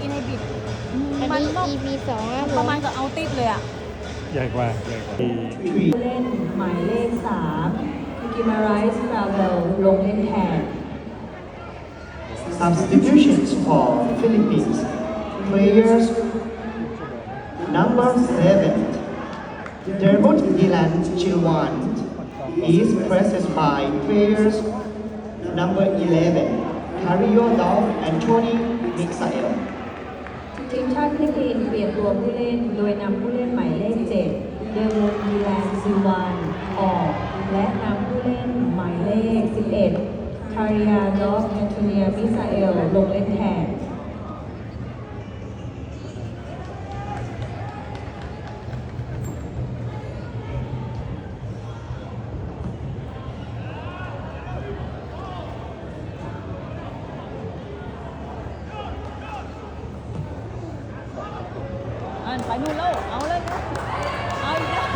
อินไฮบิดอันมันนี้ก็ EP สองครับผประม มาณกับเอาติดเลยอะ ใหญ่กว่าใหญ่กว่าผู้เล่นหมายเลข3กิมาไรส์ราเวลลงเล่นแทน Substitutions for Philippines. Players number 7. Dermot Dylan Chilwan is pressed by players number 11. Cario Dolph Anthony Mixael. ทีมชาติฟิลิปปินส์เปลี่ยนตัวผู้เล่น โดยนำผู้เล่นหมายเลขเจ็ดเดวินดีแลนซิวานออก และนำผู้เล่นหมายเลข 11 คาริอาดอฟแอนโทเนียมิซาเอล ลงเล่นแทน ไปนู่นแล้วเอาเลยเอาอีกแล้ว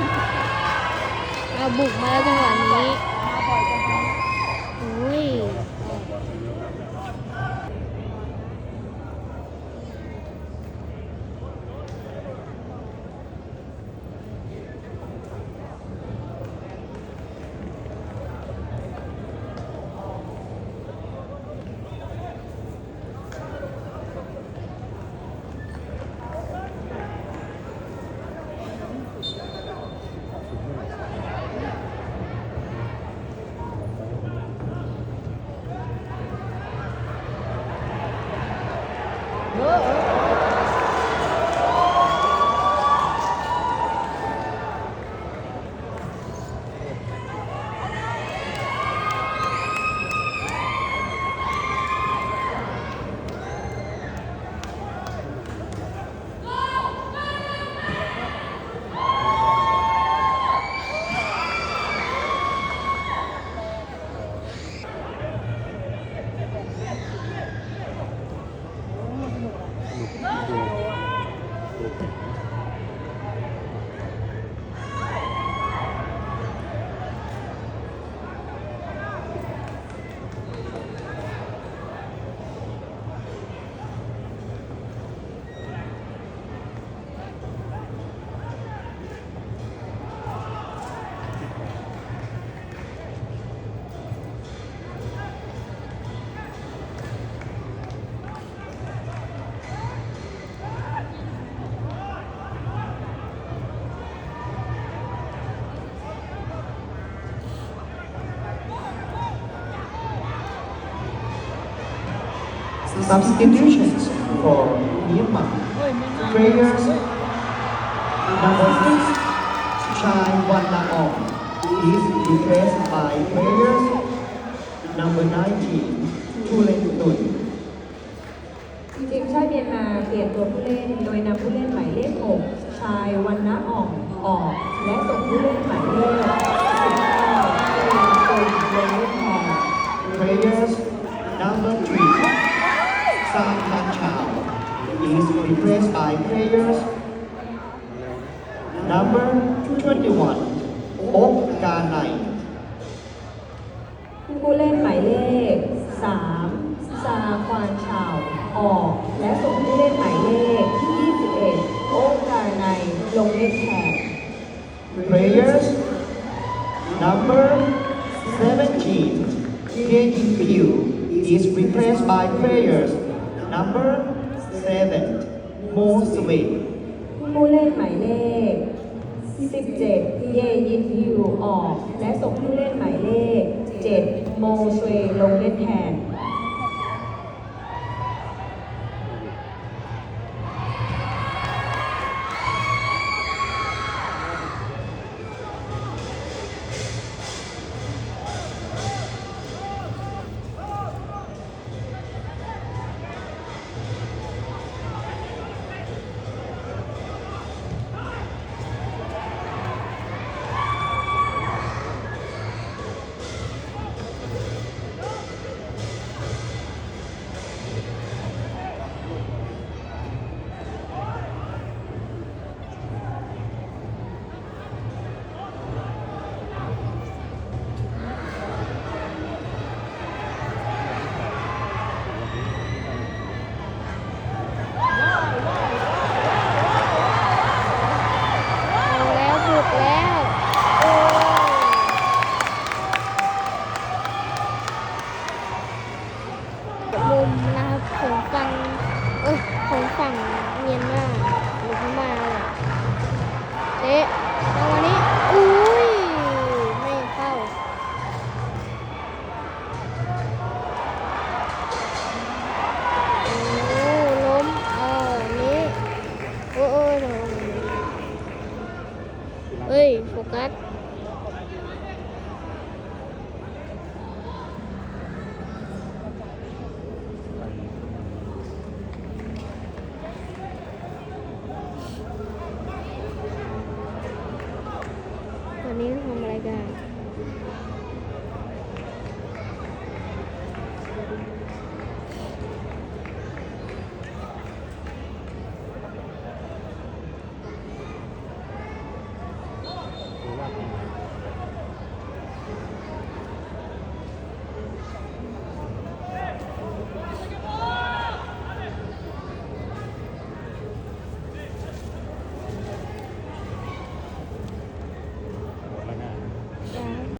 เอาบุกมาแล้วจังหวะนี้ มาบ่อยจังเลยอุ้ย Substitutions for Myanmar. เฮ้ยไม่น่า Players number 6. Chai Wanaong is replaced by players number 19. Tulen Tun. ทีมชาติเมียนมาเปลี่ยนตัวผู้เล่น โดยนำผู้เล่นหมายเลข 6 ชายวันนะอ่องออก และส่งผู้เล่นหมายเลข 19เป็นคนลงเล่นแทน Players number 3. Sam Han Chao is replaced by players number 21. Ok Ganai. ผู้เล่นหมายเลข 3 ซาควานชาว ออก และส่งผู้เล่นหมายเลข 21 โอ๊กการไนลงเล่นแทน Players number 17, Katie Pew, is replaced by players number 7, Mo Sway. ผู้เล่นหมายเลข17เยยินยูออก และส่งผู้เล่นหมายเลข7 โมเซลงเล่นแทน ฝั่งเมียนมาหรือพม่าแหละเตะจังหวะนี้ อุ้ย ไม่เข้า โอ้ล้ม เออ นี้ โอ้โอ้โอ้เฮ้ย โฟกัส อนนี้ทำอะไรกัน